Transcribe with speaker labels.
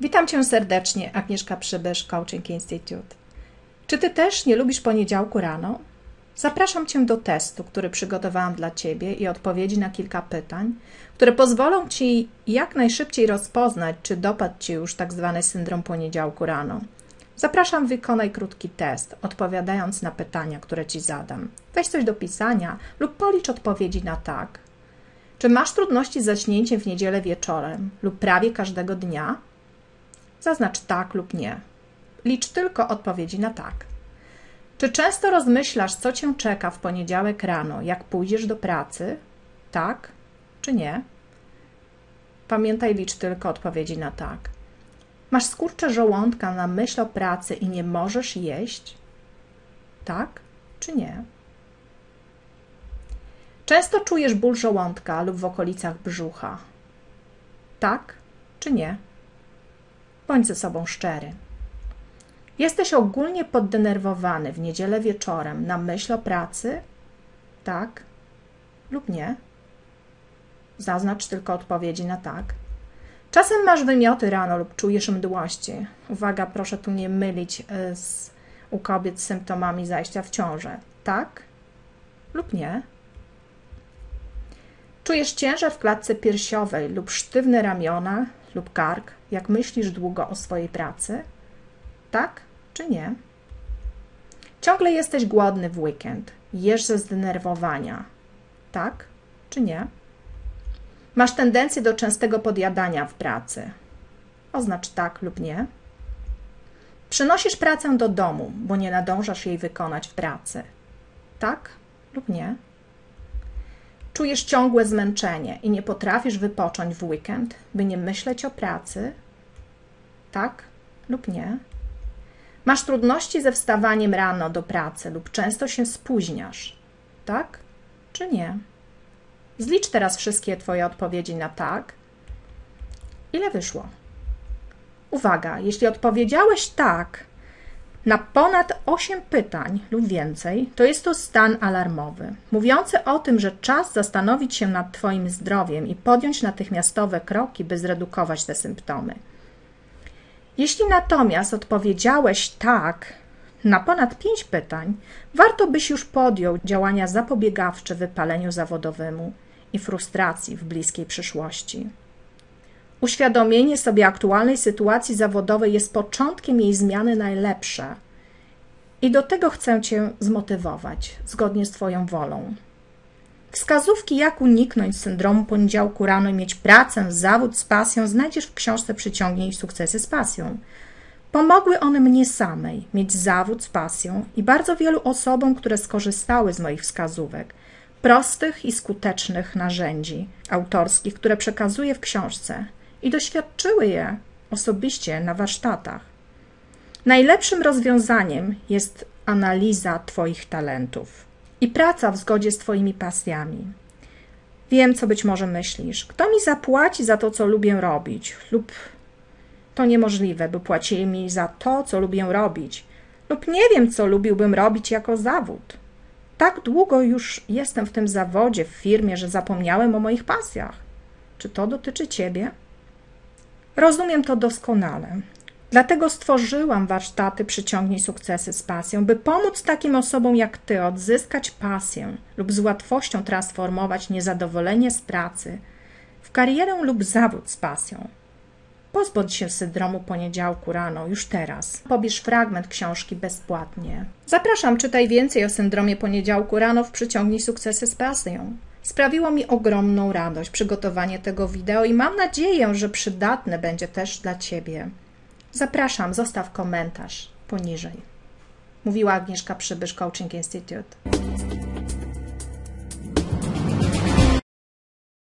Speaker 1: Witam Cię serdecznie, Agnieszka Przybysz, Coaching Institute. Czy Ty też nie lubisz poniedziałku rano? Zapraszam Cię do testu, który przygotowałam dla Ciebie i odpowiedzi na kilka pytań, które pozwolą Ci jak najszybciej rozpoznać, czy dopadł Ci już tak zwany syndrom poniedziałku rano. Zapraszam, wykonaj krótki test, odpowiadając na pytania, które Ci zadam. Weź coś do pisania lub policz odpowiedzi na tak. Czy masz trudności z zaśnięciem w niedzielę wieczorem lub prawie każdego dnia? Zaznacz tak lub nie. Licz tylko odpowiedzi na tak. Czy często rozmyślasz, co cię czeka w poniedziałek rano, jak pójdziesz do pracy? Tak czy nie? Pamiętaj, licz tylko odpowiedzi na tak. Masz skurcze żołądka na myśl o pracy i nie możesz jeść? Tak czy nie? Często czujesz ból żołądka lub w okolicach brzucha? Tak czy nie? Bądź ze sobą szczery. Jesteś ogólnie poddenerwowany w niedzielę wieczorem na myśl o pracy? Tak lub nie? Zaznacz tylko odpowiedzi na tak. Czasem masz wymioty rano lub czujesz mdłości. Uwaga, proszę tu nie mylić e, z, u kobiet z symptomami zajścia w ciążę. Tak lub nie? Czujesz ciężar w klatce piersiowej lub sztywne ramiona lub kark, jak myślisz długo o swojej pracy? Tak czy nie? Ciągle jesteś głodny w weekend, jesz ze zdenerwowania. Tak czy nie? Masz tendencję do częstego podjadania w pracy. Oznacz tak lub nie. Przynosisz pracę do domu, bo nie nadążasz jej wykonać w pracy. Tak lub nie? Czujesz ciągłe zmęczenie i nie potrafisz wypocząć w weekend, by nie myśleć o pracy? Tak lub nie? Masz trudności ze wstawaniem rano do pracy lub często się spóźniasz? Tak czy nie? Zlicz teraz wszystkie Twoje odpowiedzi na tak. Ile wyszło? Uwaga, jeśli odpowiedziałeś tak na ponad 8 pytań lub więcej, to jest to stan alarmowy, mówiący o tym, że czas zastanowić się nad Twoim zdrowiem i podjąć natychmiastowe kroki, by zredukować te symptomy. Jeśli natomiast odpowiedziałeś tak na ponad 5 pytań, warto byś już podjął działania zapobiegawcze wypaleniu zawodowemu i frustracji w bliskiej przyszłości. Uświadomienie sobie aktualnej sytuacji zawodowej jest początkiem jej zmiany najlepsze. I do tego chcę Cię zmotywować, zgodnie z Twoją wolą. Wskazówki, jak uniknąć syndromu poniedziałku rano i mieć pracę, zawód z pasją, znajdziesz w książce Przyciągnij sukcesy z pasją. Pomogły one mnie samej mieć zawód z pasją i bardzo wielu osobom, które skorzystały z moich wskazówek, prostych i skutecznych narzędzi autorskich, które przekazuję w książce i doświadczyły je osobiście na warsztatach. Najlepszym rozwiązaniem jest analiza Twoich talentów i praca w zgodzie z Twoimi pasjami. Wiem, co być może myślisz. Kto mi zapłaci za to, co lubię robić? Lub to niemożliwe, by płacili mi za to, co lubię robić. Lub nie wiem, co lubiłbym robić jako zawód. Tak długo już jestem w tym zawodzie, w firmie, że zapomniałem o moich pasjach. Czy to dotyczy Ciebie? Rozumiem to doskonale. Dlatego stworzyłam warsztaty Przyciągnij sukcesy z pasją, by pomóc takim osobom jak Ty odzyskać pasję lub z łatwością transformować niezadowolenie z pracy w karierę lub zawód z pasją. Pozbądź się syndromu poniedziałku rano, już teraz. Pobierz fragment książki bezpłatnie. Zapraszam, czytaj więcej o syndromie poniedziałku rano w Przyciągnij sukcesy z pasją. Sprawiło mi ogromną radość przygotowanie tego wideo i mam nadzieję, że przydatne będzie też dla Ciebie. Zapraszam, zostaw komentarz poniżej. Mówiła Agnieszka Przybysz Coaching Institute.